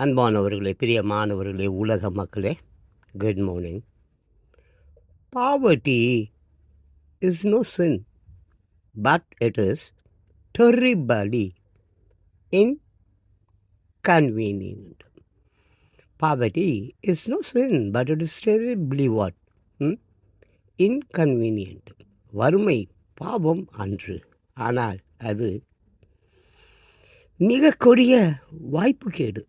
அன்பானவர்களே பிரியமானவர்களே உலக மக்களே good morning poverty is no sin but it is terribly inconvenient. Poverty is no sin, but it is terribly what Hmm? Inconvenient. வறுமை பாவம் அன்று ஆனால் அது மிக கொடிய வாய்ப்புக்கேடு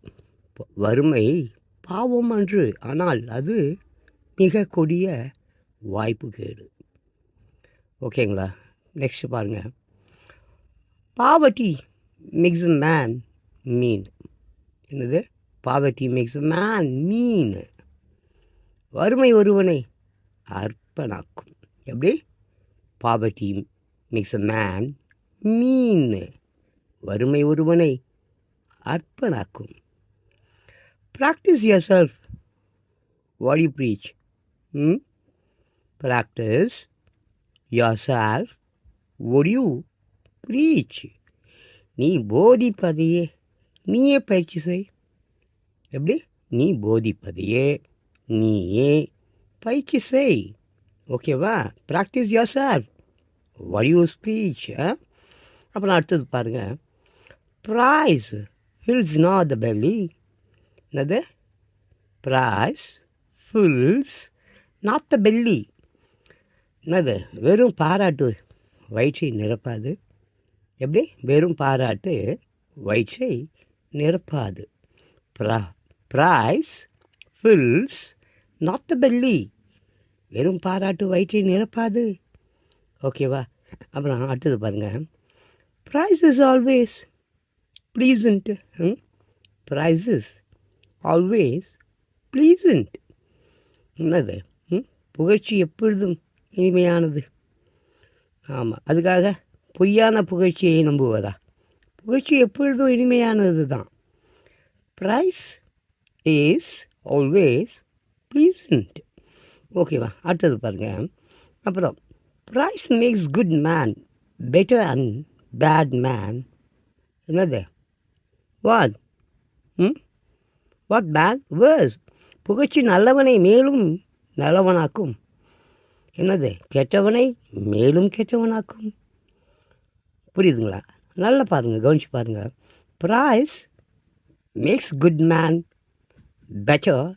வறுமை பாவம் அன்று ஆனால் அது மிக கொடிய வாய்ப்பு கேடு. ஓகேங்களா? நெக்ஸ்ட் பாருங்கள் poverty makes a man mean என்னது? Poverty makes a man mean வறுமை ஒருவனை அற்பனாக்கும் எப்படி? Poverty makes a man mean வறுமை ஒருவனை அர்ப்பணாக்கும் practise yourself what you preach practise yourself what hmm? you preach? நீ போதிப்பதையே நீயே பயிற்சி செய். எப்படி? நீ போதிப்பதையே நீயே பயிற்சி செய். ஓகேவா practice yourself what you speech அப்புறம் அடுத்தது பாருங்கள் praise fills not the belly என்னது? Praise fills not the belly என்னது? வெறும் பாராட்டு வயிற்றை நிரப்பாது. எப்படி? வெறும் பாராட்டு வயிற்றை நிரப்பாது. ப்ரா praise fills not the belly வெறும் பாராட்டு வயிற்றை நிரப்பாது. ஓகேவா அப்புறம் அடுத்தது பாருங்கள் praise is always pleasant praise is always pleasant என்னது? ம்? புகழ்ச்சி எப்பொழுதும் இனிமையானது. ஆமாம் அதுக்காக பொய்யான புகழ்ச்சியை நம்புவதா? புகழ்ச்சி எப்பொழுதும் இனிமையானது தான். ப்ரைஸ் இஸ் ஆல்வேஸ் ப்ளீசண்ட் ஓகேவா அடுத்தது பாருங்கள் அப்புறம் praise makes good man better and bad man என்னது? வாட் ம்? வாட் பேட் வேர்ஸ் புகழ்ச்சி நல்லவனை மேலும் நல்லவனாக்கும். என்னது? கெட்டவனை மேலும் கெட்டவனாக்கும். புரியுதுங்களா? நல்லா பாருங்கள் கவனிச்சு பாருங்கள் praise makes good man better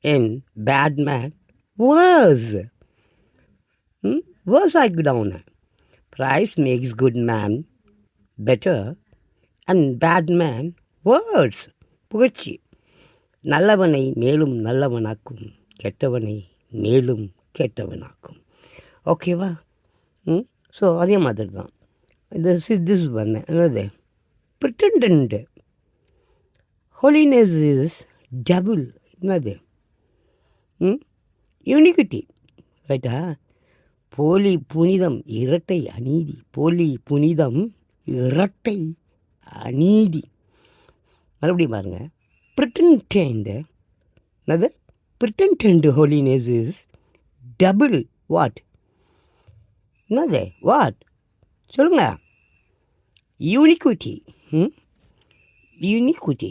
in bad man worse worse ஆக்கிடவுன்னு praise makes good man better and bad man worse புகழ்ச்சி. நல்லவனை மேலும் நல்லவனாக்கும் கெட்டவனை மேலும் கெட்டவனாக்கும். ஓகேவா ம்? ஸோ அதே மாதிரி தான் இந்த சித்திஸ் பண்ணேன் என்னது? ப்ரிட்டண்டன்ட்டு ஹோலினஸ் இஸ் டபுள் என்னது? ம்? யூனிகிட்டி ரைட்டா போலி புனிதம் இரட்டை அநீதி. போலி புனிதம் இரட்டை அநீதி. மறுபடியும் பாருங்கள் ப்ரிட்டன்டெண்டு என்னது pretended holiness is double what என்னது வாட் சொல்லுங்க. யூனிக்விட்டி ம் யூனிக்விட்டி